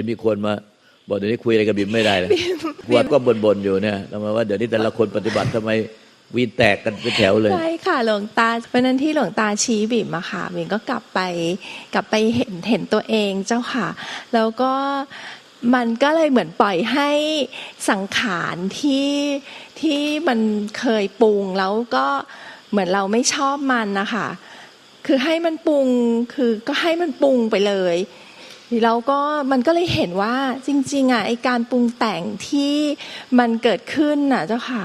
เห็นมีคนมาบอกเดี๋ยวนี้คุยอะไรกับบิมไม่ได้เลยกวดก็บ่นๆอยู่เนี่ยทำไมว่าเดี๋ยวนี้แต่ละคนปฏิบัติทำไมวีนแตกกันเป็นแถวเลยใช่ค่ะหลวงตาวันนั้นที่หลวงตาชี้บิ่มอะค่ะบิ่มก็กลับไปกลับไปเห็นเห็นตัวเองเจ้าค่ะ แล้วก็มันก็เลยเหมือนปล่อยให้สังขารที่ที่มันเคยปรุงแล้วก็เหมือนเราไม่ชอบมันนะคะคือให้มันปรุงคือก็ให้มันปรุงไปเลย แล้วก็มันก็เลยเห็นว่าจริงๆอะไอการปรุงแต่งที่มันเกิดขึ้นน่ะเจ้าค่ะ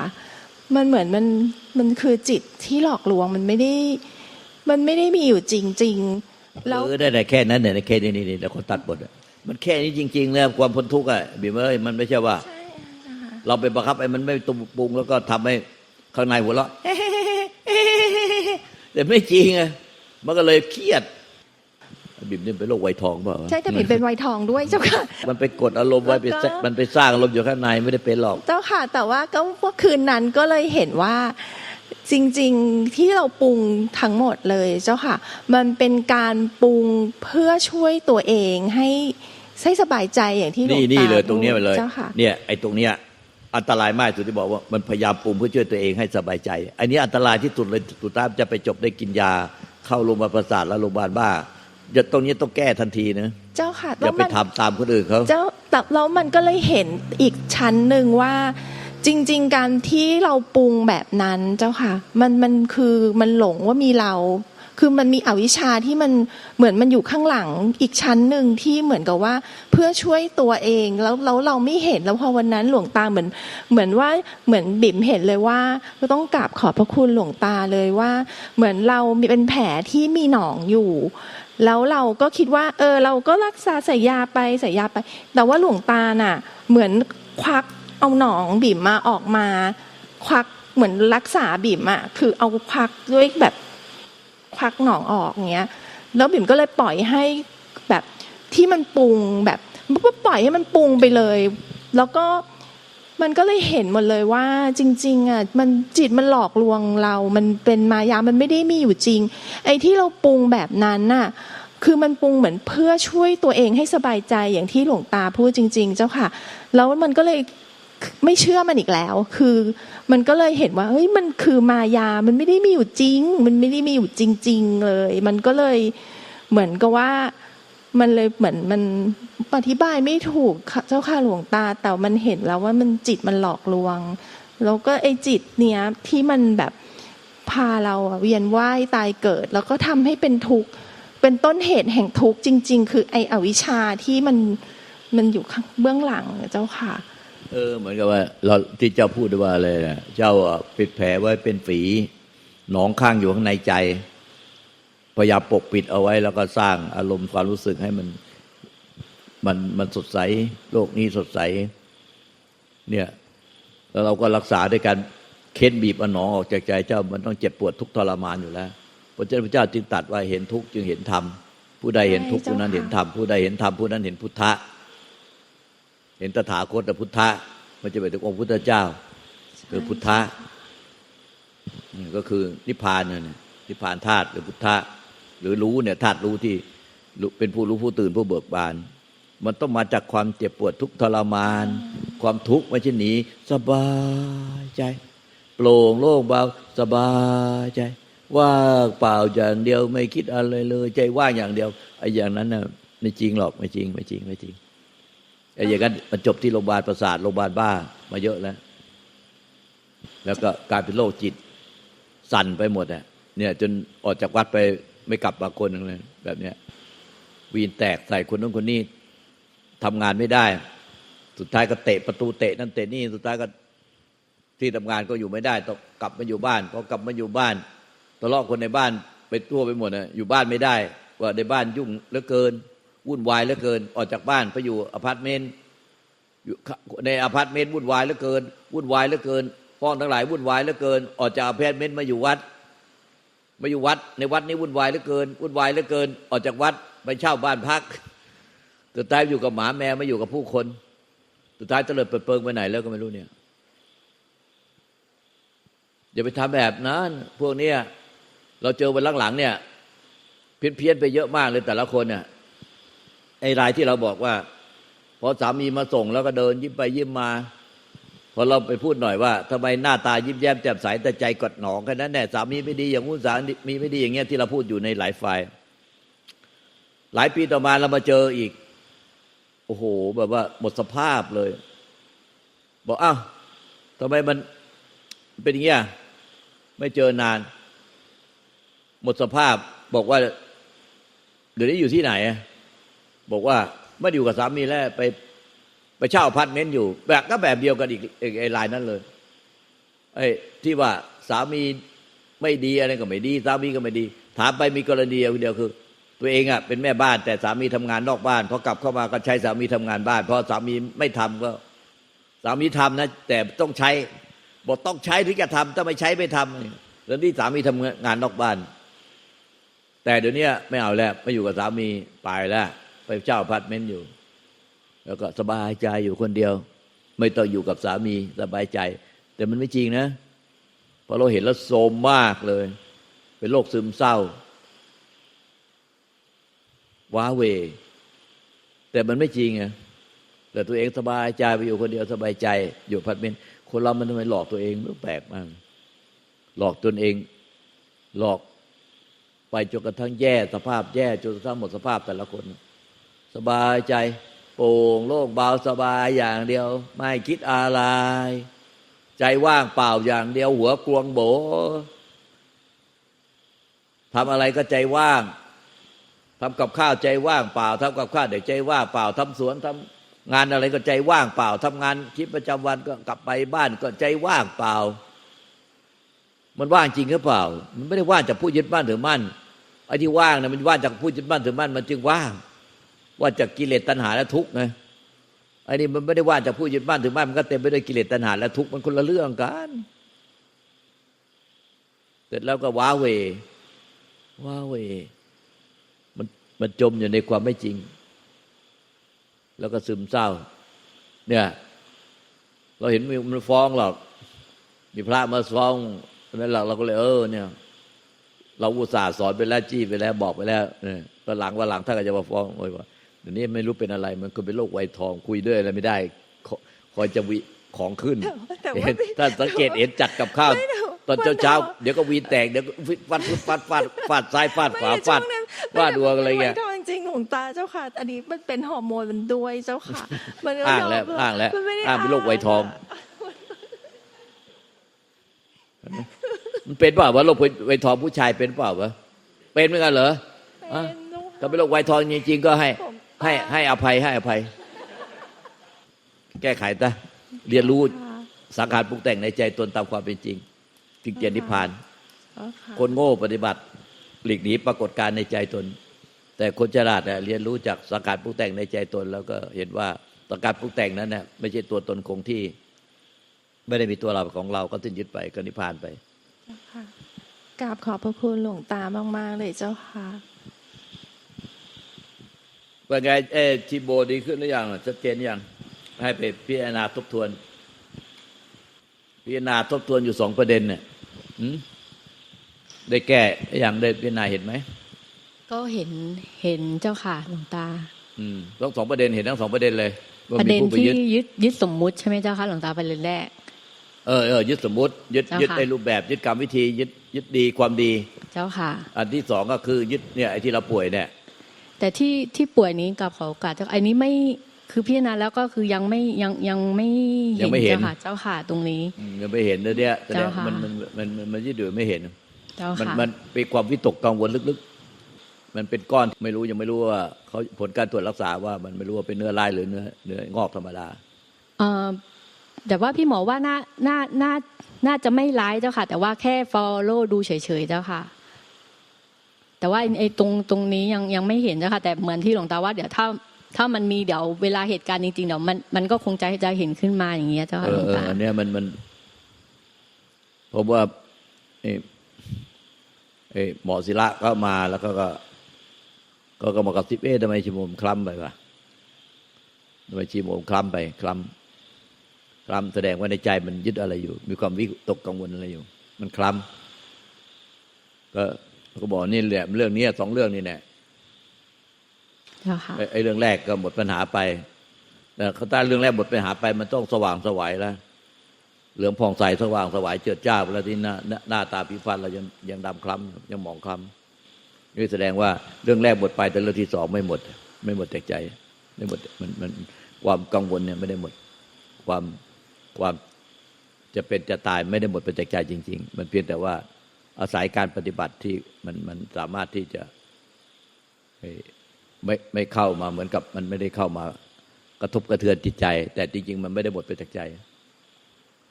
มันเหมือนมันมันคือจิตที่หลอกลวงมันไม่ได้ มันไม่ได้มีอยู่จริง ๆ แล้วเออได้แต่แค่นั้นเนี่ยแค่นี้นี่นี่แล้วคนตัดบทอะมันแค่นี้จริงๆแล้วความพ้นทุกข์อะบีมเอ้ยมันไม่ใช่ว่าใช่นะคะเราไปบังคับไอ้มันไม่ตุมปรุงแล้วก็ทำให้ข้างในหัวเราะแต่ไม่จริงอะมันก็เลยเครียด บีมนี่เป็นโรคไวทองเปล่าใช่แต่ผิดเป็นไวทองด้วยเจ้าค่ะ มันไปกดอารมณ์ไว้ไปแล้วก็มันไปสร้างอารมณ์อยู่ข้างในไม่ได้เป็นหรอก เจ้าค่ะ แต่ว่าก็เมื่อคืนนั้นก็เลยเห็นว่าจริงๆที่เราปรุงทั้งหมดเลยเจ้าค่ะ มันเป็นการปรุงเพื่อช่วยตัวเองให้ให้สบายใจอย่างที่หลวงนี่ตานี่เลยตรงเนี้ยไปเลยเจ้าค่ะ เนี่ยไอ้ตรงเนี้ยอันตรายมากสุดที่บอกว่ามันพยายามปรุงเพื่อช่วยตัวเองให้สบายใจ อันนี้อันตรายที่สุดเลยสุดท้ายจะไปจบได้กินยา เข้าโรงพยาบาลประสาทแล้วโรงพยาบาลบ้า อย่าตรงนี้ต้องแก้ทันทีนะเจ้าค่ะอย่าแล้วไปมันทำตามคนอื่นเขาเจ้าแต่แล้วมันก็เลยเห็นอีกชั้นหนึ่งว่าจริง ๆ การที่เราปรุงแบบนั้นเจ้าค่ะ มันมันคือมันหลงว่ามีเรา คือมันมีอวิชชาที่มันเหมือนมันอยู่ข้างหลังอีกชั้นหนึ่งที่เหมือนกับว่าเพื่อช่วยตัวเองแล้วแล้วเราไม่เห็นแล้วพอวันนั้นหลวงตาเหมือน เหมือนว่าเหมือนบิ่มเห็นเลยว่าก็ต้องกราบขอบพระคุณหลวงตาเลยว่า เหมือนเรามีเป็นแผลที่มีหนองอยู่ แล้วเราก็คิดว่า เออ เราก็รักษาใส่ยาไปใส่ยาไป แต่ว่าหลวงตาน่ะ เหมือนควักเอาหนองบิ่มมาออกมา ควักเหมือนรักษาบิ่มอะคือเอาควักด้วยแบบควักหนองออกเงี้ย แล้วบิ่มก็เลยปล่อยให้แบบที่มันปรุงแบบก็ปล่อยให้มันปรุงไปเลย แล้วก็ มันก็เลยเห็นหมดเลยว่าจริง ๆอะมันจิตมันหลอกลวงเรา มันเป็นมายา มันไม่ได้มีอยู่จริง ไอ้ที่เราปรุงแบบนั้นน่ะคือมันปรุงเหมือนเพื่อช่วยตัวเองให้สบายใจอย่างที่หลวงตาพูดจริง ๆ เจ้าค่ะ แล้วมันก็เลยไม่เชื่อมันอีกแล้ว คือมันก็เลยเห็นว่าเฮ้ยมันคือมายา มันไม่ได้มีอยู่จริง มันไม่ได้มีอยู่จริง ๆ เลย มันก็เลยเหมือนกับว่า มันเลยเหมือนมันอธิบายไม่ถูกเจ้าค่ะหลวงตา แต่มันเห็นแล้วว่ามันจิตมันหลอกลวง แล้วก็ไอ้จิตเนี้ยที่มันแบบพาเราเวียนว่ายตายเกิด แล้วก็ทำให้เป็นทุกข์เป็นต้นเหตุแห่งทุกข์จริง ๆ คือไอ้อวิชชาที่มันมันอยู่ข้างเบื้องหลังเจ้าค่ะ เออ เหมือนกับว่า เราที่เจ้าพูดว่าอะไรนะเจ้าปิดแผลไว้เป็นฝีหนองข้างอยู่ข้างในใจ พยายามปกปิดเอาไว้ แล้วก็สร้างอารมณ์ความรู้สึกให้มันมันมันสดใส โลกนี้สดใส เนี่ยแล้วเราก็รักษาด้วยการเค้นบีบเอาหนองออกจากใจเจ้ามันต้องเจ็บปวดทุกข์ทรมานอยู่แล้วพระเจ้าพระเจ้าจึงตรัดว่าเห็นทุกข์จึงเห็นธรรมผู้ใดเห็นทุกข์ใช่ผู้นั้นเจ้าค่ะเห็นธรรมผู้ใดเห็นธรรมผู้นั้นเห็นพุทธะ เห็นตถาคตแต่พุทธะมันจะไปถึงองค์พุทธเจ้า คือพุทธะอืมก็คือนิพพานนั่นน่ะนิพพานธาตุหรือพุทธะห รือรู้เนี่ยธาตุรู้ที่เป็นผู้รู้ผู้ตื่นผู้เบิกบาน มันต้องมาจากความเจ็บปวดทุกทรมาน ความทุกข์ไม่ใช่หนีสบายใจ โปร่งโล่งเบาสบายใจ ว่างเปล่าอย่างเดียวไม่คิดอะไรเลย ใจว่างอย่างเดียวไอ้อย่างนั้นน่ะไม่จริงหรอกไม่จริงไม่จริงไม่จริงไอ้อย่างนั้นมันจบที่โรงพยาบาลประสาทโรงพยาบาลบ้ามาเยอะแล้ว แล้วก็กลายเป็นโรคจิตสั่นไปหมดอะเนี่ยจนออกจากวัดไป ไม่กลับมาคนหนึงเลยแบบเนี้ยวีนแตกใส่คนนู้นคนนี้ทำงานไม่ได้ สุดท้ายก็เตะประตูเตะนั่นเตะนี่สุดท้ายก็ที่ทำงานก็อยู่ไม่ได้ต้องกลับมาอยู่บ้านพอกลับมาอยู่บ้านทะเลาะคนในบ้านไปทั่วไปหมดนะอยู่บ้านไม่ได้ ว่าในบ้านยุ่งเหลือเกิน วุ่นวายเหลือเกิน ออกจากบ้านไปอยู่อพาร์ตเมนต์อยู่ในอพาร์ตเมนต์วุ่นวายเหลือเกิน วุ่นวายเหลือเกินพ้องทั้งหลายวุ่นวายเหลือเกิน ออกจากอพาร์ตเมนต์มาอยู่วัด มาอยู่วัดในวัดนี้วุ่นวายเหลือเกินวุ่นวายเหลือเกิน ออกจากวัดไปเช่าบ้านพักสุดท้ายอยู่กับหมาแมวไม่อยู่กับผู้คนสุดท้ายเตลิดเปิดเปิงไปไหนแล้วก็ไม่รู้เนี่ยอย่าไปทำแบบนั้นพวกเนี้ยเราเจอวันหลังๆเนี่ย เพี้ยนๆไปเยอะมากเลยแต่ละคนเนี่ยไอ้รายที่เราบอกว่า พอสามีมาส่งแล้วก็เดินยิ้มไปยิ้มมา พอเราไปพูดหน่อยว่าทำไมหน้าตายิ้มแย้มแจ่มใสแต่ใจกดหนองแค่นั้นแน่สามีไม่ดีอย่างงู้นสามีไม่ดีอย่างเงี้ยที่เราพูดอยู่ในหลายฝ่ายหลายปีต่อมาเรามาเจออีก โอ้โห แบบว่า หมดสภาพเลย บอกอ้าวทำไมมันเป็นอย่างเงี้ยไม่เจอนาน หมดสภาพ บอกว่าเดี๋ยวนี้อยู่ที่ไหน บอกว่าไม่อยู่กับสามีแล้วไป ไปเช่าอพาร์ตเมนต์อยู่แบบก็แบบเดียวกันอีกไอ้ไอ้รายนั้นเลยไอ้ที่ว่าสามีไม่ดีอะไรก็ไม่ดี สามีก็ไม่ดี ถามไปมีกรณีเดียวคือ ตัวเองอะเป็นแม่บ้านแต่สามีทำงานนอกบ้านพอกลับเข้ามาก็ใช้สามีทำงานบ้านพราะสามีไม่ทำก็ สามีทำนะ แต่ต้องใช้บอกต้องใช้ถึงจะทำถ้าไม่ใช้ไม่ทำแล้วนี่สามีทำงานนอกบ้าน แต่เดี๋ยวนี้ไม่เอาแล้วไม่อยู่กับสามีไปแล้ว ไปเช่าพาร์ตเมนต์อยู่ แล้วก็สบายใจอยู่คนเดียว ไม่ต้องอยู่กับสามีสบายใจ แต่มันไม่จริงนะพราะเราเห็นแล้วโทมมากเลย เป็นโรคซึมเศร้า ว้าเว แต่มันไม่จริงไงแต่ตัวเองสบายใจไปอยู่คนเดียวสบายใจ อยู่พาร์ตเมนคนเรามันทำไมหลอกตัวเองมันแปลกมากหลอกตนเอง หลอกไปจนกระทั่งแย่สภาพแย่จนกระทั่งหมดสภาพแต่ละคน สบายใจ โปร่งโล่งเบาสบายอย่างเดียว ไม่คิดอะไร ใจว่างเปล่าอย่างเดียว หัวกลวงโบทำอะไรก็ใจว่างทำกับข้าวใจว่างเปล่าทำกับข้าวเดี๋ยวใจว่างเปล่าทำสวนทำงานอะไรก็ใจว่างเปล่าทำงานชีวิตประจำวันก็กลับไปบ้านก็ใจว่างเปล่า มันว่างจริงหรือเปล่า มันไม่ได้ว่างจากผู้ยึดบ้านถือมั่นไอ้ที่ว่างนะมันว่างจากผู้ยึดบ้านถือมั่นมันจึงว่าง ว่าจากกิเลสตัณหาและทุกข์ไงไอ้นี่มันไม่ได้ว่าจากผู้ยึดบ้านถือบ้านมันก็เต็มไปด้วยกิเลสตัณหาและทุกข์มันคนละเรื่องกันเสร็จแล้วก็ว้าเว ว้าเว มันมันจมอยู่ในความไม่จริง แล้วก็ซึมเศร้า เนี่ย เราเห็นมันฟ้องหรอก มีพระมาฟ้องนั้นเราเราก็เลยเออ เนี่ย เราอุตส่าห์สอนไปแล้วจี้ไปแล้วบอกไปแล้วเนี่ยตอนหลังวันหลังถ้านก็จะมาฟ้องโอ้ยว่า ดี๋ยวนี้ไม่รู้เป็นอะไรมันก็เป็นโรคไวทองคุยด้วยอะไรไม่ได้คคอยจะวิของขึ้นแต่ว่าถ้าสังเกตเห็นจัดกับข้าวไม่แต่ว่าตอนเช้าเช้าๆเดี๋ยวก็วีนแตกเดี๋ยวก็ฟาดฟาดฟาดฟาดซ้ายฟาดขวาฟาดไม่ฟาดดวงอะไรเงี้ยม่ด้จริงๆหลวงตาเจ้าค่ะ อันนี้มันเป็นฮอร์โมนมันด้วยเจ้าค่ะ มันก็อ้างแล้วยมอ้างแล้วมันไม่ได้อ้างเป็นโรคไวทองะมันเป็นเปล่าวะโรคไวทองผู้ชายเป็นเปล่าวะเป็นเหมือนกันเหรออะเป็นเจ้าค่ะถ้าเป็นโรคไวทองจริงๆก็ให้ผม ให้ให้อภัยให้อภัย แก้ไขซะเรียนรู้ค่ะสังขารปรุงแต่งในใจตนตามความเป็นจริงถึงจะนิพพานเจ้าค่ะคนโง่ปฏิบัติ หลีกหนีปรากฏการณ์ในใจตน แต่คนฉลาดเนี่ยเรียนรู้จากสังขารปรุงแต่งในใจตน แล้วก็เห็นว่าสังขารปรุงแต่งนั้นเนี่ยไม่ใช่ตัวตนคงที่ ไม่ได้มีตัวเราของเราก็สิ้นยึดไปก็นิพพานไปเจ้าค่ะกราบขอบพระคุณหลวงตามาก ๆ เลยเจ้าค่ะ ว่าไงเออทีโบดีขึ้นหรือยังชัดเจนหรือยังให้ไปพิจารณาทบทวน พิจารณาทบทวนอยู่สองประเด็นเนี่ยหืมได้แก้อย่างได้พิจารณาเห็นไหมก็เห็นเห็นเจ้าค่ะหลวงตา อืมทั้งสองประเด็นเห็นทั้งสองประเด็นเลยว่าประมีเด็นผู้ไปที่ยึดยึดยึดสมมุติใช่ไหมเจ้าค่ะหลวงตาประเด็นแรกเออเออยึดสมมติยึดเจ้าค่ะยึดในรูปแบบ ยึดกรรมวิธี ยึดยึดดีความดี เจ้าค่ะ อันที่สองก็คือยึดเนี่ยไอ้ที่เราป่วยเนี่ย แต่ที่ที่ป่วยนี้กับขอโอกาสเจ้าอันนี้ไม่คือพิจารณาแล้วก็คือยังไม่ยังยังไม่เห็ยังนไม่เห็นเจ้าค่ะเจ้าค่ะตรงนี้อืมยังไม่เห็นเลยเนี่ยแสดงเจ้าค่ะมันมันมันมันมันยึดอยู่ไม่เห็นเจ้ามันค่ะมันเป็นความวิตกกังวลลึกๆ มันเป็นก้อนไม่รู้ยังไม่รู้ว่าเขาผลการตรวจรักษาว่ามันไม่รู้ว่าเป็นเนื้อลายหรือเนื้อเนื้องอกธรรมดาเอ่อแต่ว่าพี่หมอว่าน่าน่าน่าน่าจะไม่ร้ายเจ้าค่ะ แต่ว่าแค่ follow ดูเฉยๆเจ้าค่ะ แต่ว่าไอ้ไอ้ตรงตรงนี้ยังยังไม่เห็นเจ้าค่ะแต่เหมือนที่หลวงตาว่าเดี๋ยวถ้าถ้ามันมีเดี๋ยวเวลาเหตุการณ์จริงๆเดี๋ยวมันมันก็คงจะจะเห็นขึ้นมาอย่างเงี้ยเจ้าเอค่ะหลอวงเออตาอันเนี้ยมันมันผมว่าเอ่อเอ่อหมอศิระก็มาแล้วก็ก็ก็ก็มากระซิบเอ๊ะทำไมชีโมมคล้ำไปวะทำไมชีโมมคล้ำไปคล้ำคล้ำแสดงว่าในใจมันยึดอะไรอยู่ มีความวิตกกังวลอะไรอยู่ มันคล้ำก็ ก็บอกนี่แหละเรื่องเนี้ยสองเรื่องนี่แน่เจ้าค่ะไอ้ไอ้เรื่องแรกก็หมดปัญหาไปแต่เขาตั้งเรื่องแรกบทไปหาไป มันต้องสว่างสวัยแล้วเหลืองผ่องใสสว่างสวายเจิดจ้าแล้วที่หน้าหน้าหน้าตาผิวพรรณเรายังยังดำคล้ำยังหมองคล้ำนี่แสดงว่าเรื่องแรกหมดไปแต่เรื่องที่สองไม่หมด ไม่หมดจากใจ ไม่หมดมันมันความกังวลเนี่ยไม่ได้หมดความความจะเป็นจะตายไม่ได้หมดไปจากใจจริง ๆ มันเพียงแต่ว่า อาศัยการปฏิบัติที่มันมันสามารถที่จะไม่ไม่ไม่เข้ามาเหมือนกับมันไม่ได้เข้ามากระทบกระเทือนจิตใจ แต่จริงๆ มันไม่ได้หมดไปจากใจ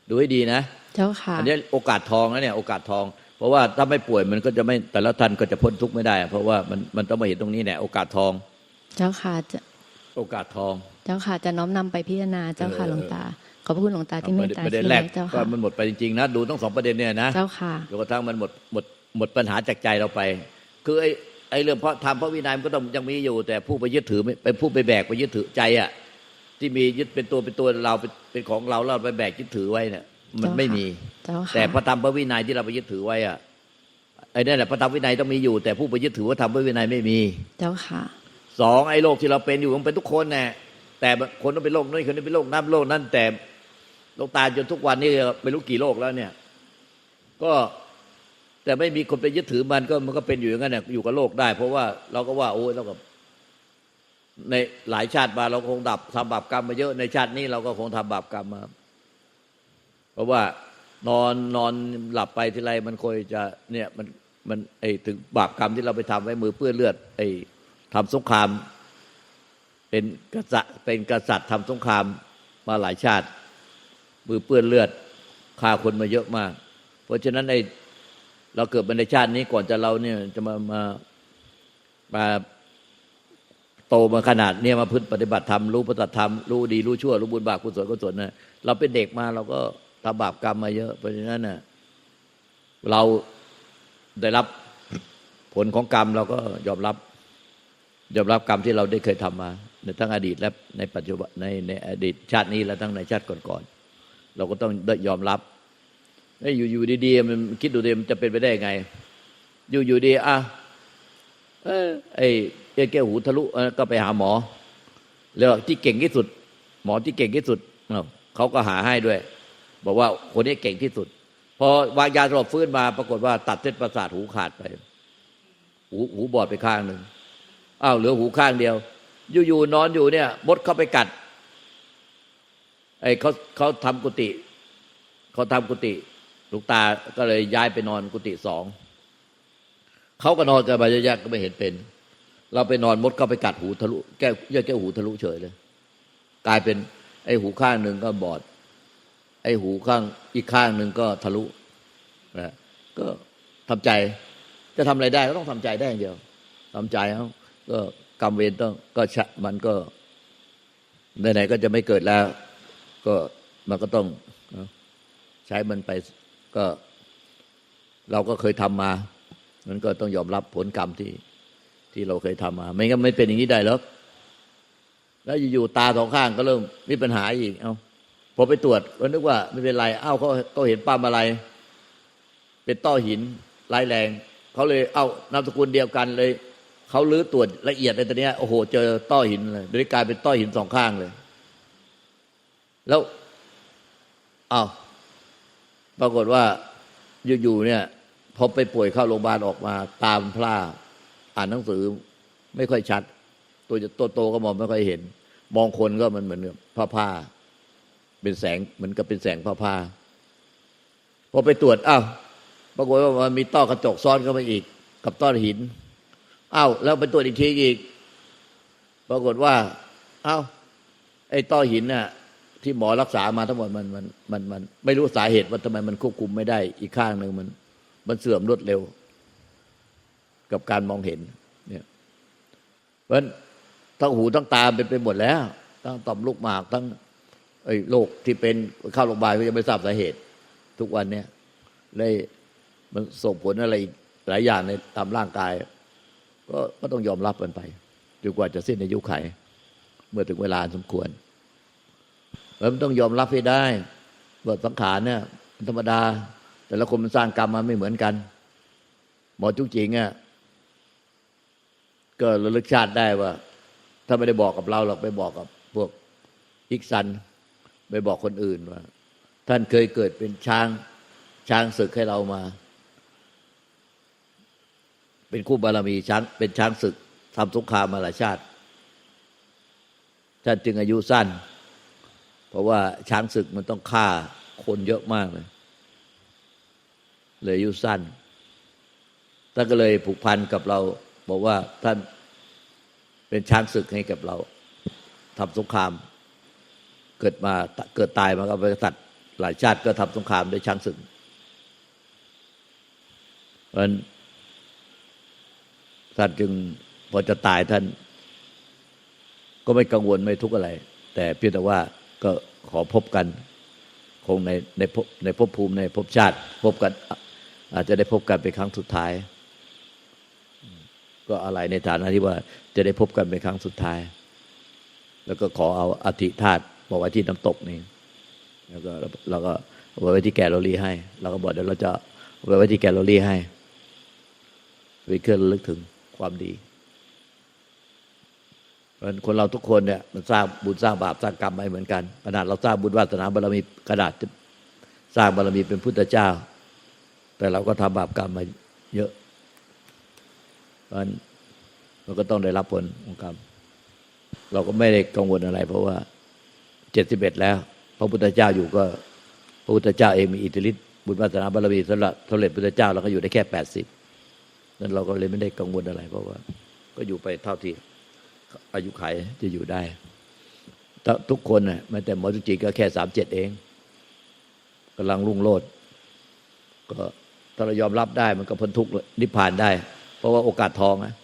ดูให้ดีนะ เจ้าค่ะอันนี้โอกาสทองนะเนี่ยโอกาสทอง เพราะว่าถ้าไม่ป่วยมันก็จะไม่แต่ละท่านก็จะพ้นทุกข์ไม่ได้ เพราะว่ามันมันต้องมาเห็นตรงนี้เนี่ยโอกาสทอง เจ้าค่ะจะโอกาสทอง เจ้าค่ะจะน้อมนำไปพิจารณาเจ้าค่ะเออหลวงตา ขอบพระคุณหลวงตาที่เมตตาประเด็นชี้แรกแนะเจ้าก็ค่ะมันหมดไปจริงๆนะดูทั้งสองประเด็นเนี่ยนะเจ้าค่ะจนกระทั่งมันหมดหมดหมดปัญหาจากใจเราไป คือไอ้ไอ้เรื่องเพราะทำเพราะวินัยมันก็ต้องยังมีอยู่ แต่ผู้ไปยึดถือไม่ไปผู้ไปแบกไปยึดถือใจอะที่มียึดเป็นตัวเป็นตัวเราเป็นเป็นของเราแล้วเราไปแบกยึดถือไว้เนี่ยมันไม่มีเจ้าค่ะแต่พระธรรมพระวินัยที่เราไปยึดถือไว้อะไอ้นั่นแหละพระธรรมวินัยต้องมีอยู่ แต่ผู้ไปยึดถือว่าธรรมพระวินัยไม่มี เจ้าค่ะสองไอ้โรคที่เราเป็นอยู่มันเป็นทุกคนแน่แต่คนต้องเป็นโรคนั้นคนนี้เป็นโรคนั้นโรคนั้นแต่ โรคตายจนทุกวันนี้ไม่รู้กี่โรคแล้วเนี่ย ก็แต่ไม่มีคนไปยึดถือมันก็มันก็เป็นอยู่อย่างนั้นเนี่ยอยู่กับโลกได้ เพราะว่าเราก็ว่า โอ้ยเราก็ในหลายชาติมาเราคงดับทำบาปกรรมมาเยอะในชาตินี้เราก็คงทำบาปกรรมมา เพราะว่านอนนอนหลับไปทีไรมันคอยจะเนี่ยมันมันไอ้ถึงบาปกรรมที่เราไปทำไว้มือเปื้อนเลือด ไอ้ทำสงคราม เป็นกษัตริย์เป็นกษัตริย์ทำสงครามมาหลายชาติ มือเปื้อนเลือดฆ่าคนมาเยอะมาก เพราะฉะนั้นไอ้เราเกิดมาในชาตินี้ก่อนจะเราเนี่ยจะมามามาโตมาขนาดเนี้ยมาพึ่งปฏิบัติธรรมรู้ปฏิบัติธรรมรู้ดีรู้ชั่วรู้บุญบาปกุศลกุศลนะเราเป็นเด็กมาเราก็ทำบาปกรรมมาเยอะ เพราะฉะนั้นน่ะเราได้รับผลของกรรมเราก็ยอมรับ ยอมรับกรรมที่เราได้เคยทำมา ในทั้งอดีตและในปัจจุบันในในอดีตชาตินี้และทั้งในชาติก่อนๆ เราก็ต้องได้ยอมรับไอ้อยู่อยู่ดีๆมันคิดดูดิมันจะเป็นไปได้ไง อยู่อยู่ดีอะเอ้ยไอ้ไอ้แก้วหูทะลุก็ไปหาหมอ แล้วที่เก่งที่สุด หมอที่เก่งที่สุดเขาก็หาให้ด้วย บอกว่าคนนี้เก่งที่สุดพอวางยาสลบฟื้นมาปรากฏว่า ตัดเส้นประสาทหูขาดไป หูหูบอดไปข้างหนึ่งอ้าวเหลือหูข้างเดียว อยู่ๆนอนอยู่เนี่ย มดเข้าไปกัด ไอ้เขาเขาทำกุฏิเขาทำกุฏิลูกตาก็เลยย้ายไปนอนกุฏิสองเขาก็นอนกันไปเยอะๆก็ไม่เห็นเป็น เราไปนอนมดเข้าไปกัดหูทะลุแก้วแก้วหูทะลุเฉยเลย กลายเป็น ไอ้หูข้างหนึ่งก็บอด ไอ้หูข้างอีกข้างหนึ่งก็ทะลุนะก็ทำใจจะทำอะไรได้ก็ต้องทำใจได้อย่างเดียวทำใจเขาก็กรรมเวรต้องก็ชะมันก็ไหนๆก็จะไม่เกิดแล้ว ก็มันก็ต้องใช้มันไปก็ เราก็เคยทำมา มันก็ต้องยอมรับผลกรรมที่ที่เราเคยทำมา ไม่งั้นไม่เป็นอย่างนี้ได้หรอกแล้วอยู่ๆตาสองข้างก็เริ่มมีปัญหาอีก เอาพอไปตรวจก็นึกว่าไม่เป็นไรเอ้าเขาเขาเห็นป้ามอะไร เป็นต้อหินร้ายแรงเขาเลยเอ้านามสกุลเดียวกันเลยเขาลื้อตรวจละเอียดในตัวเนี้ยโอ้โห เจอต้อหินเลยโดยกลายเป็นต้อหินสองข้างเลย แล้วอ้าวปรากฏว่าอยู่ๆเนี่ยพอไปป่วยเข้าโรงพยาบาลออกมา ตามพร่าอ่านหนังสือไม่ค่อยชัด ตัวจะโตๆก็มองไม่ค่อยเห็น มองคนก็มันเหมือนผ้าผ้า เป็นแสงเหมือนกับเป็นแสงผ้าผ้าพอไปตรวจอ้าวปรากฏว่ามันมีต้อกระจกซ้อนเข้ามาอีก กับต้อหินอ้าวแล้วไปตรวจอีกทีอีก ปรากฏว่าอ้าวไอ้ต้อหินน่ะ ที่หมอรักษามาทั้งหมดมันมันมันมันไม่รู้สาเหตุว่าทำไมมันควบคุมไม่ได้ อีกข้างหนึ่งมัน มันเสื่อมรวดเร็ว กับการมองเห็น เนี่ยเพราะฉะนั้นทั้งหูทั้งตาเป็นไปหมดแล้วทั้งต่อมลูกหมากทั้งไอ้โรคที่เป็นเข้าโรงพยาบาลก็ยังไม่ทราบสาเหตุ ทุกวันเนี่ยเลยมันส่งผลอะไรอีกหลายอย่างในตามร่างกาย ก็ก็ต้องยอมรับมันไปจนกว่าจะสิ้นอายุไข เมื่อถึงเวลาสมควร แล้วมันต้องยอมรับให้ได้ว่าสังขารเนี่ยธรรมดา แต่ละคนมันสร้างกรรมมาไม่เหมือนกัน หมอจุกจิงอะก็ระลึกชาติได้ว่า ถ้าไม่ได้บอกกับเราหรอกไปบอกกับพวกอิกซัน ไปบอกคนอื่นว่า ท่านเคยเกิดเป็นช้าง ช้างศึกให้เรามา เป็นคู่บารมีช้างเป็นช้างศึกทำสงครามมาหลายชาติ ท่านจึงอายุสั้น เพราะว่าช้างศึกมันต้องฆ่าคนเยอะมากเลย เลยอายุสั้น ท่านก็เลยผูกพันกับเรา บอกว่าท่านเป็นช้างศึกให้กับเราทำสงคราม เกิดมาเกิดตายมาก็เป็นกษัตริย์หลายชาติก็ทำสงครามด้วยช้างศึกเพราะฉะนั้นท่านจึงพอจะตายท่าน ก็ไม่กังวลไม่ทุกข์อะไร แต่เพียงแต่ว่า ก็ขอพบกัน คงในในภพในภพภูมิในภพชาติ พบกัน อาจจะได้พบกันเป็นครั้งสุดท้าย ก็อะไรในฐานะที่ว่าจะได้พบกันเป็นครั้งสุดท้าย แล้วก็ขอเอาอธิธาตุบอกไว้ที่น้ำตกนี่แล้วก็เราก็เอาไว้ที่แกลเลอรี่ให้ เราก็บอกเดี๋ยวเราจะเอาไว้ที่แกลเลอรี่ให้เป็นเครื่องระลึกถึงความดี เพราะฉะนั้นคนเราทุกคนเนี่ยมันสร้างบุญสร้างบาปสร้างกรรมไม่เหมือนกันขนาดเราสร้างบุญวาสนาบารมีกระดาษสร้างบารมีเป็นพุทธเจ้า แต่เราก็ทำบาปกรรมมาเยอะเพราะฉะนั้นเราก็ต้องได้รับผลของกรรม เราก็ไม่ได้กังวลอะไร เพราะว่าเจ็ดสิบเอ็ดแล้ว พระพุทธเจ้าอยู่ก็ พระพุทธเจ้าเองมีอิทธิฤทธิ์บุญวาสนาบารมีสำหรับสำเร็จพุทธเจ้าเราก็อยู่ได้แค่แปดสิบนั้นเราก็เลยไม่ได้กังวลอะไร เพราะว่า ก็อยู่ไปเท่าที่ อายุไขจะอยู่ได้ทุกคนน่ะแม้แต่หมอจุจิก็แค่สามเจ็ดเองกำลังรุ่งโรจน์ก็ถ้าเรายอมรับได้มันก็พ้นทุกข์นิพพานได้ เพราะว่าโอกาสทองนะ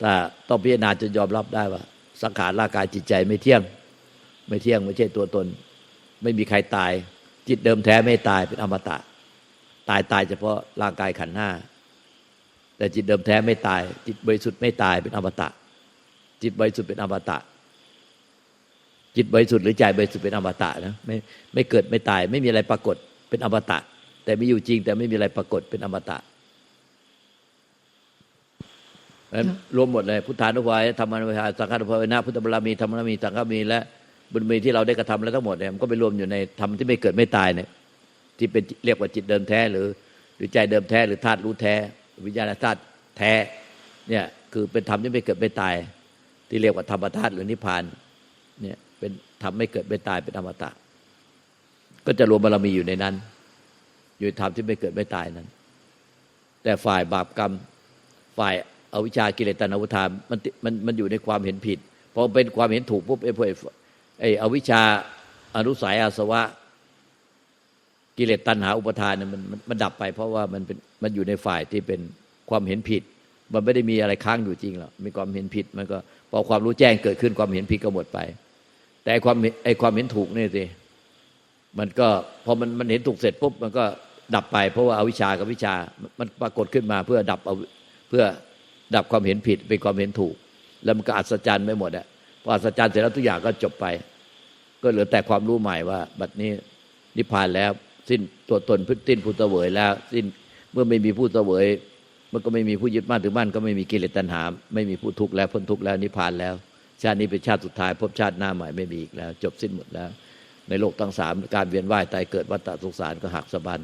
แต่ต้องพิจารณาจนยอมรับได้ว่า สังขารร่างกายจิตใจไม่เที่ยง ไม่เที่ยงไม่ใช่ตัวตน ไม่มีใครตาย จิตเดิมแท้ไม่ตายเป็นอมตะ ตายตายเฉพาะร่างกายขันธ์ห้าแต่จิตเดิมแท้ไม่ตาย จิตบริสุทธิ์ไม่ตายเป็นอมตะ จิตบริสุทธิ์เป็นอมตะ จิตบริสุทธิ์หรือใจบริสุทธิ์เป็นอมตะนะไม่ไม่เกิดไม่ตาย ไม่มีอะไรปรากฏเป็นอมตะ แต่ไมีอยู่จริง แต่ไม่มีอะไรปรากฏเป็นอมตะนั้นรวมหมดเลย พุทธานุภาธรรมานุภาสังฆานุภาพนะพุทธบารมีธรรมบารมีสังฆามีและบุญมีที่เราได้กระทำแล้วทั้งหมดเนี่ยมันก็ไปรวมอยู่ในธรรมที่ไม่เกิดไม่ตายเนี่ยที่เป็นเรียกว่าจิตเดิมแท้หรือหรือใจเดิมแท้หรือธาตุรู้แท้ วิญญาณธาตุแท้เนี่ยคือเป็นธรรมที่ไม่เกิดไม่ตาย ที่เรียกว่าธรรมธาตุหรือนิพพานเนี่ยเป็นธรรมไม่เกิดไม่ตายเป็นอมตะ ก็จะรวมบารมีอยู่ในนั้น อยู่ธรรมที่ไม่เกิดไม่ตายนั้น แต่ฝ่ายบาปกรรมฝ่ายอวิชากิเลสตัณหาวุธามมันมันมันอยู่ในความเห็นผิดพอเป็นความเห็นถูกปุ๊บไอ้พวกไอ้อวิชาอนุสัยอาสวะ กิเลสตัณหาอุปทานเนี่ยมันมันมันดับไป เพราะว่ามันเป็นมันอยู่ในฝ่ายที่เป็นความเห็นผิด มันไม่ได้มีอะไรค้างอยู่จริงหรอกมีความเห็นผิดมันก็ พอความรู้แจ้งเกิดขึ้นความเห็นผิดก็หมดไป แต่ความไอ้ความเห็นถูกนี่สิมันก็พอมันมันเห็นถูกเสร็จปุ๊บมันก็ดับไป เพราะว่าอาวิชากับวิชามันปรากฏขึ้นมาเพื่อดับเอาเพื่อดับความเห็นผิดเป็นความเห็นถูก แล้วมันก็อัศจรรย์ไปหมดอะพออัศจรรย์เสร็จแล้วทุกอย่างก็จบไป ก็เหลือแต่ความรู้ใหม่ว่าบัดนี้นิพพานแล้ว สิ้นตัวตนพื้นติ้นผู้เสวยแล้ว สิ้นเมื่อไม่มีผู้เสวย มันก็ไม่มีผู้ยึดมั่นถือมั่นก็ไม่มีกิเลสตัณหา ไม่มีผู้ทุกข์แล้วพ้นทุกข์แล้วนิพพานแล้ว ชาตินี้เป็นชาติสุดท้ายพบชาติหน้าใหม่ไม่มีอีกแล้ว จบสิ้นหมดแล้ว ในโลกทั้งสามการเวียนว่ายตายเกิดวัฏสงสารก็หักสะบัน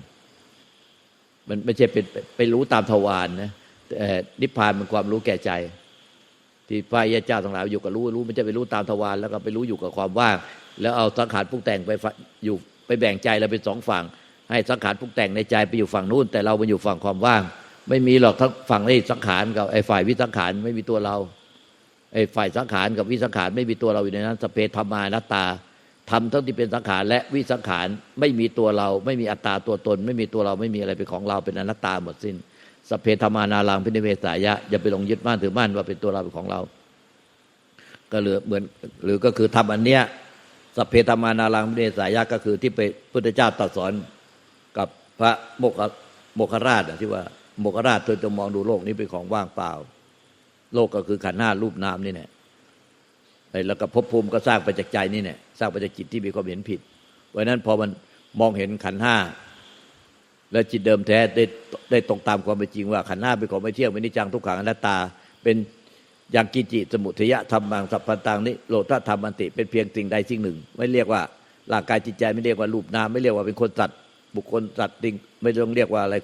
มันไม่ใช่เป็นไปรู้ตามทวารนะแต่นิพพานมันความรู้แก่ใจ ที่พระยาเจ้าทั้งหลายอยู่กับรู้รู้มันจะไปรู้ตามทวารแล้วก็ไปรู้อยู่กับความว่างแล้วเอาสังขารปรุงแต่งไปอยู่ไปแบ่งใจเราเป็นสองฝั่ง ให้สังขารปรุงแต่งในใจไปอยู่ฝั่งนู้น แต่เราไปอยู่ฝั่งความว่าง ไม่มีหรอกทั้งฝั่งในสังขารกับไอ้ฝ่ายวิสังขารไม่มีตัวเราไอ้ฝ่ายสังขารกับวิสังขารไม่มีตัวเราอยู่ในนั้น สเปธรรมานัตตาทำทั้งที่เป็นสังขารและวิสังขารไม่มีตัวเรา ไม่มีอัตตาตัวตน ไม่มีตัวเราไม่มีอะไรเป็นของเราเป็นอนัตตาหมดสิ้นสพเพธรรมานารังพินิเวสายะอย่าไปลงยึดมั่นถือมั่นว่าเป็นตัวเราเป็นของเรา ก็เหลือเหมือนหรือก็คือทำอันเนี้ยสพเพธรรมานารังพินิเวสายะก็คือที่ไปพุทธเจ้าตรัสสอนกับพระโมกขโมกขราชที่ว่า โมกราชเธอจะมองดูโลกนี้เป็นของว่างเปล่า โลกก็คือขันห้ารูปนามนี่แน่แล้วก็ภพภูมิก็สร้างไปจากใจนี่แน่สร้างไปจากจิตที่มีความเห็นผิดเพราะนั้นพอมันมองเห็นขันห้าและจิตเดิมแท้ได้ได้ตรงตามความเป็นจริงว่า ขันห้าเป็นของไม่เที่ยงเป็นนิจังทุกขังอนัตตา เป็นอย่างกิจิสมุทยะธรรมังสัพพันตังนิโรธธรรมันติเป็นเพียงสิ่งใดสิ่งหนึ่ง ไม่เรียกว่าร่างกายจิตใจไม่เรียกว่ารูปนามไม่เรียกว่าเป็นคนสัตว์บุคคลสัตว์ติงไม่ต้องเรียกว่าอะไร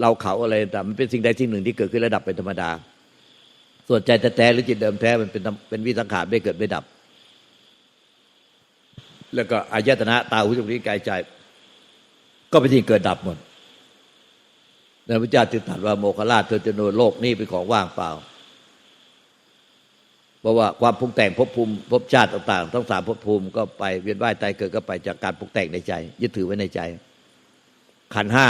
เราเขาอะไรแต่มันเป็นสิ่งใดสิ่งหนึ่งที่เกิดขึ้นระดับเป็นธรรมดา ส่วนใจแท้หรือจิตเดิมแท้มันเป็นเป็นวิสังขารไม่เกิดไม่ดับ แล้วก็อายตนะตาหูจมูกลิ้นกายใจ ก็เป็นสิ่งเกิดดับหมดในพระเจ้าจึงตรัสว่าโมคลาชเธอจะโนโลกนี่เป็นของว่างเปล่า เพราะว่าความปรุงแต่งภพภูมิภพชาติต่างๆต้องสามภพภูมิก็ไปเวียนว่ายตายเกิดก็ไปจากการปรุงแต่งในใจ ยึดถือไว้ในใจ ขันห้า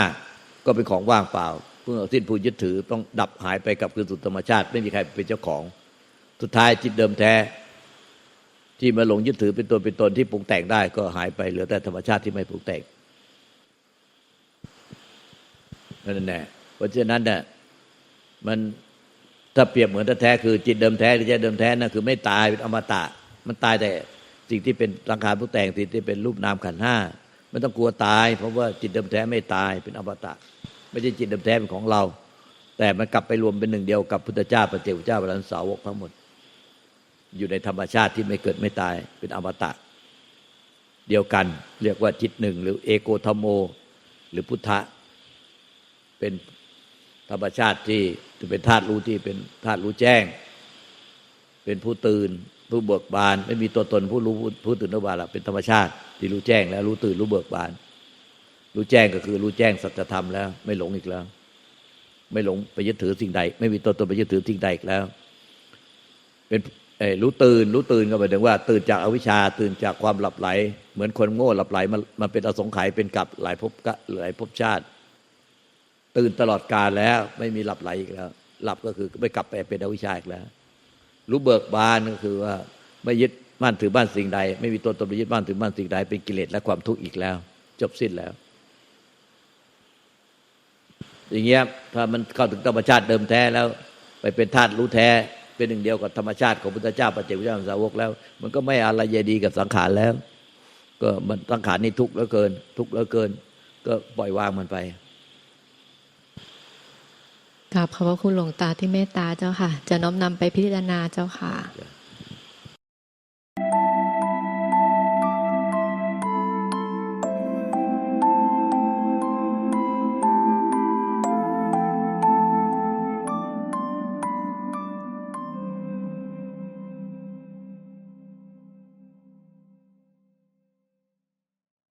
ก็เป็นของว่างเปล่าเพื่อสิ้นผู้ยึดถือต้องดับหายไปกับคืนสู่ธรรมชาติ ไม่มีใครเป็นเจ้าของ สุดท้ายจิตเดิมแท้ ที่มาหลงยึดถือเป็นตัวเป็นตนที่ปรุงแต่งได้ ก็หายไปเหลือแต่ธรรมชาติที่ไม่ปรุงแต่งนั่นแหละเพราะฉะนั้นเนี่ยมันถ้าเปรียบเหมือนแท้คือจิตเดิมแท้หรือใจเดิมแท้นั่นคือไม่ตายเป็นอมตะ มันตายแต่สิ่งที่เป็นสังขารปรุงแต่งสิ่งที่เป็นรูปนามขันห้า ไม่ต้องกลัวตาย เพราะว่าจิตเดิมแท้ไม่ตายเป็นอมตะ ไม่ใช่จิตเดิมแท้เป็นของเรา แต่มันกลับไปรวมเป็นหนึ่งเดียวกับพุทธเจ้าพระเจ้าเจ้าพระสาวกทั้งหมด อยู่ในธรรมชาติที่ไม่เกิดไม่ตายเป็นอมตะ เดียวกันเรียกว่าจิตหนึ่ง หรือเอโกธรรมโม หรือพุทธะเป็นธรรมชาติที่จะเป็นธาตุรู้ที่เป็นธาตุรู้แจ้ง เป็นผู้ตื่น ผู้เบิกบาน ไม่มีตัวตนผู้รู้ผู้ผู้ตื่นรู้บานหรอกเป็นธรรมชาติ ที่รู้แจ้งแล้วรู้ตื่นรู้เบิกบาน รู้แจ้งก็คือรู้แจ้งสัจธรรมแล้ว ไม่หลงอีกแล้ว ไม่หลงไปยึดถือสิ่งใด ไม่มีตัวตนไปยึดถือสิ่งใดอีกแล้ว เป็นเอ่อรู้ตื่น รู้ตื่นก็หมายถึงว่า ตื่นจากอวิชชาตื่นจากความหลับไหล เหมือนคนโง่หลับไหลมันมันเป็นอสงไขยเป็นกับหลายภพกะหลายภพชาติ ตื่นตลอดกาลแล้ว ไม่มีหลับไหลอีกแล้ว หลับก็คือไม่กลับไปเป็นอวิชชาอีกแล้ว รู้เบิกบานก็คือว่าไม่ยึดมั่นถือบ้านสิ่งใด ไม่มีตัวตนไปยึดมั่นถือมั่นสิ่งใด เป็นกิเลสและความทุกข์อีกแล้ว จบสิ้นแล้ว อย่างเงี้ยถ้ามันเข้าถึงธรรมชาติเดิมแท้แล้ว ไปเป็นธาตุรู้แท้ เป็นหนึ่งเดียวกับธรรมชาติของพุทธเจ้าปัจเจกพุทธเจ้าสาวกแล้ว มันก็ไม่อะไรยดีกับสังขารแล้ว ก็มันสังขารนี่ทุกข์เหลือเกิน ทุกข์เหลือเกิน ก็ปล่อยวางมันไป กราบขอบพระคุณหลวงตาที่เมตตาเจ้าค่ะ จะน้อมนำไปพิจารณาเจ้าค่ะจ้ะ